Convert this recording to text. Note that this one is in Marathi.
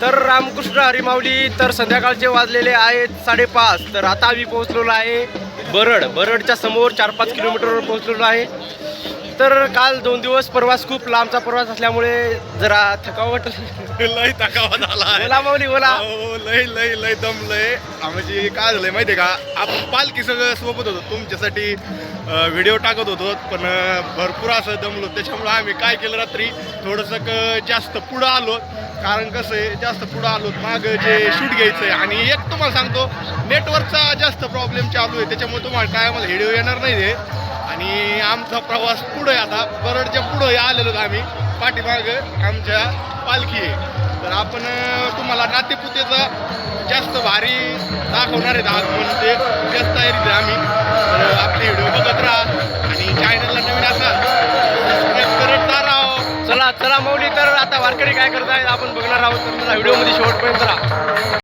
तर रामकृष्ण हरिमावली तर संध्याकाळचे वाजलेले आहेत साडेपाच. तर आता आम्ही पोहोचलेलो आहे बरड. बरडच्या समोर चार पाच किलोमीटरवर पोहोचलेलो आहे. तर काल दोन दिवस प्रवास खूप लांबचा प्रवास असल्यामुळे जरा थकावट लय थकावा झाला बोला माऊली बोला. हो लय लय लय दमलय म्हणजे काय झालंय माहितीये का? आपण पालखी सगळं सोबत होतो. तुमच्यासाठी व्हिडिओ टाकत होतो. पण अं, भरपूर असं दमलो त्याच्यामुळे आम्ही काय केलं रात्री? थोडंसं जास्त पुढं आलो. कारण कसं आहे जास्त पुढं आलो. माग जे शूट घ्यायचं आहे आणि एक तुम्हाला सांगतो नेटवर्कचा जास्त प्रॉब्लेम चालू आहे. त्याच्यामुळे तुम्हाला काय मला व्हिडिओ येणार नाही आहे आणि आमचा प्रवास पुढे आता बरडच्या पुढे आलेलो आम्ही पाठीमाग आमच्या पालखी आहे. तर आपण तुम्हाला नातेपुतेचा जास्त भारी दाखवणार आहेत आज म्हणून ते जास्त तयारीत आहे आम्ही. तर आपले व्हिडिओ बघत राहा आणि चॅनलला नवीन असाल सबस्क्राईब करत राहा चला चला मौली तर आता वारकरी काय करतायत आपण बघणार आहोत. तर व्हिडिओमध्ये शेवटपर्यंत राहा.